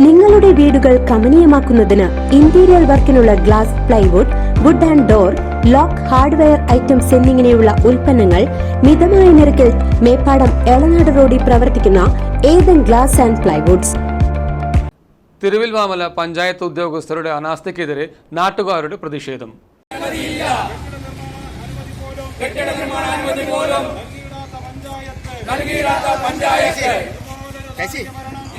നിങ്ങളുടെ വീടുകൾ കമനീയമാക്കുന്നതിന് interior വർക്കിനുള്ള glass plywood wood and door lock hardware items എന്നിങ്ങനെയുള്ള ഉൽപ്പന്നങ്ങൾ മിതമായ നിരക്കിൽ മേപ്പാടം എളനാട് റോഡിൽ പ്രവർത്തിക്കുന്ന Ethan glass and plywoods Thiruvilwamala panchayat ഉദ്യോഗസ്ഥരുടെ അനാസ്ഥയ്ക്കെതിരെ നാട്ടുകാരുടെ പ്രതിഷേധം.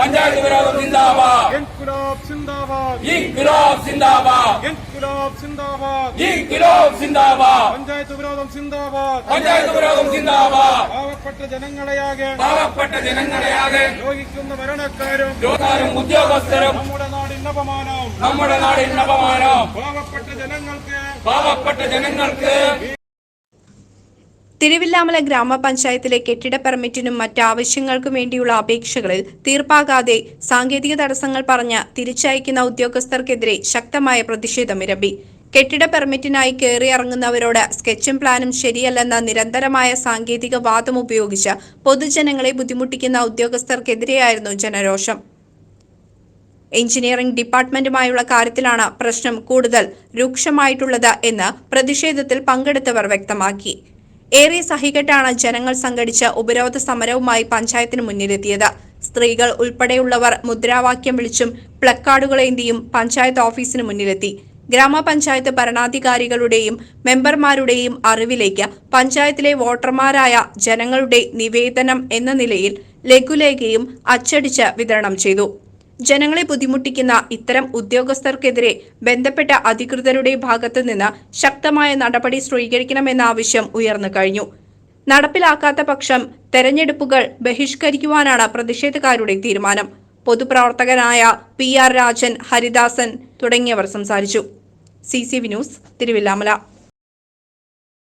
പഞ്ചായത്ത് വിരോധം സിന്ദാബാദ് ഇൻകുലാബ് സിന്ദാബാദ് ഇൻക്ലാബ് സിന്ദാബാദ് പഞ്ചായത്ത് വിരോധം സിന്ദാബാദ് പഞ്ചായത്ത് വിരോധം സിന്ദാബാദ് പാവപ്പെട്ട ജനങ്ങളെയാകെ. പാവപ്പെട്ട ജനങ്ങളെയാകെ. യോഗിക്കുന്ന ഭരണക്കാരും. ജോലിക്കാരും ഉദ്യോഗസ്ഥരും. നമ്മുടെ നാടിന് അപമാനം. നമ്മുടെ നാടിന് അപമാനം. പാവപ്പെട്ട ജനങ്ങൾക്ക്. പാവപ്പെട്ട ജനങ്ങൾക്ക്. തിരുവില്ലാമല ഗ്രാമപഞ്ചായത്തിലെ കെട്ടിട പെർമിറ്റിനും മറ്റാവശ്യങ്ങൾക്കും വേണ്ടിയുള്ള അപേക്ഷകളിൽ തീർപ്പാകാതെ സാങ്കേതിക തടസ്സങ്ങൾ പറഞ്ഞ് തിരിച്ചയക്കുന്ന ഉദ്യോഗസ്ഥർക്കെതിരെ ശക്തമായ പ്രതിഷേധമിരമ്പി കെട്ടിട പെർമിറ്റിനായി കയറിയിറങ്ങുന്നവരോട് സ്കെച്ചും പ്ലാനും ശരിയല്ലെന്ന നിരന്തരമായ സാങ്കേതിക വാദം ഉപയോഗിച്ച് പൊതുജനങ്ങളെ ബുദ്ധിമുട്ടിക്കുന്ന ഉദ്യോഗസ്ഥർക്കെതിരെയായിരുന്നു ജനരോഷം. എഞ്ചിനീയറിംഗ് ഡിപ്പാർട്ട്മെന്റുമായുള്ള കാര്യത്തിലാണ് പ്രശ്നം കൂടുതൽ രൂക്ഷമായിട്ടുള്ളത് എന്ന് പ്രതിഷേധത്തിൽ പങ്കെടുത്തവർ വ്യക്തമാക്കി. ഏറെ സഹികെട്ടാണ് ജനങ്ങൾ സംഘടിച്ച ഉപരോധ സമരവുമായി പഞ്ചായത്തിന് മുന്നിലെത്തിയത്. സ്ത്രീകൾ ഉൾപ്പെടെയുള്ളവർ മുദ്രാവാക്യം വിളിച്ചും പ്ലക്കാർഡുകളേന്തിയും പഞ്ചായത്ത് ഓഫീസിന് മുന്നിലെത്തി. ഗ്രാമപഞ്ചായത്ത് ഭരണാധികാരികളുടെയും മെമ്പർമാരുടെയും അറിവിലേക്ക് പഞ്ചായത്തിലെ വോട്ടർമാരായ ജനങ്ങളുടെ നിവേദനം എന്ന നിലയിൽ ലഘുലേഖയും അച്ചടിച്ച് വിതരണം ചെയ്തു. ജനങ്ങളെ ബുദ്ധിമുട്ടിക്കുന്ന ഇത്തരം ഉദ്യോഗസ്ഥർക്കെതിരെ ബന്ധപ്പെട്ട അധികൃതരുടെ ഭാഗത്തു നിന്ന് ശക്തമായ നടപടി സ്വീകരിക്കണമെന്ന ആവശ്യം ഉയർന്നു കഴിഞ്ഞു. നടപ്പിലാക്കാത്ത പക്ഷം തെരഞ്ഞെടുപ്പുകൾ ബഹിഷ്കരിക്കുവാനാണ് പ്രതിഷേധക്കാരുടെ തീരുമാനം. പൊതുപ്രവർത്തകനായ പി ആർ രാജൻ ഹരിദാസൻ തുടങ്ങിയവർ സംസാരിച്ചു. C C V news Thiruvilwamala.